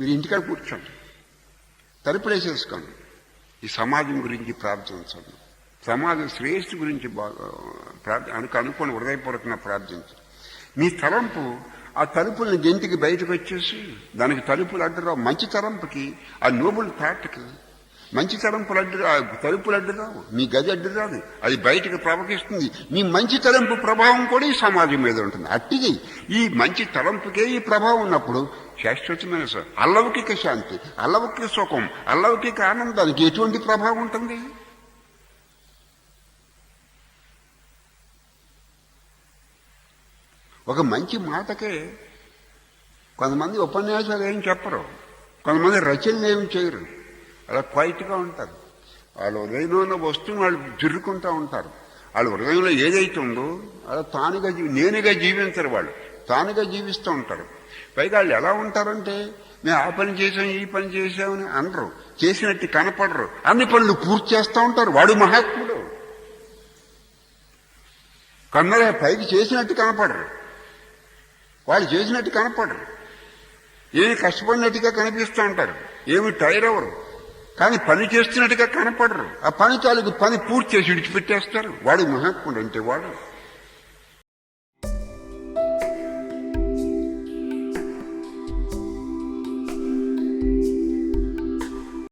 మీరు ఇంటికాడ కూర్చోండి. తలుపులేసేసుకోండి ఈ సమాజం గురించి ప్రార్థించండి. సమాజం శ్రేయస్సు గురించి బాగా అనుకు అనుకోని హృదయపూర్వకంగా ప్రార్థించండి. మీ తలంపు ఆ తలుపుల్ని గెంతికి బయటకు వచ్చేసి దానికి తలుపులు అంటారు మంచి తలంపుకి ఆ నోబుల్ థాట్కి మంచి తలంపులు అడ్డు తలుపులు అడ్డు రావు. మీ గది అడ్డు రాదు. అది బయటకు ప్రవహిస్తుంది. మీ మంచి తలంపు ప్రభావం కూడా ఈ సమాజం మీద ఉంటుంది. అట్టిది. ఈ మంచి తలంపుకే ఈ ప్రభావం ఉన్నప్పుడు శాశ్వతమైన అల్లౌకిక శాంతి అల్లౌకిక సుఖం అల్లౌకిక ఆనందానికి ఎటువంటి ప్రభావం ఉంటుంది? ఒక మంచి మాటకే కొంతమంది ఉపన్యాసాలు ఏం చెప్పరు. కొంతమంది రచనలు ఏమి చేయరు. అలా క్వైట్గా ఉంటారు. వాళ్ళ హృదయంలో ఉన్న వస్తువుని వాళ్ళు జుర్రుకుంటూ ఉంటారు. వాళ్ళ హృదయంలో ఏదైతే ఉందో అలా తానుగా జీవి నేనుగా జీవించరు వాళ్ళు. తానుగా జీవిస్తూ ఉంటారు. పైగా వాళ్ళు ఎలా ఉంటారంటే మేము ఆ పని చేసాం ఈ పని చేసామని అనరు. చేసినట్టు కనపడరు. అన్ని పనులు పూర్తి చేస్తూ ఉంటారు. వాడు మహాత్ముడు. కన్నడ పైకి చేసినట్టు కనపడరు. వాళ్ళు చేసినట్టు కనపడరు. ఏమి కష్టపడినట్టుగా కనిపిస్తూ ఉంటారు. ఏమి టైర్ అవ్వరు. కానీ పని చేస్తున్నట్టుగా కనపడరు. ఆ పని తాలూకు పని పూర్తి చేసి విడిచిపెట్టేస్తారు. వాడు మహాత్ముడు అంటే వాడు.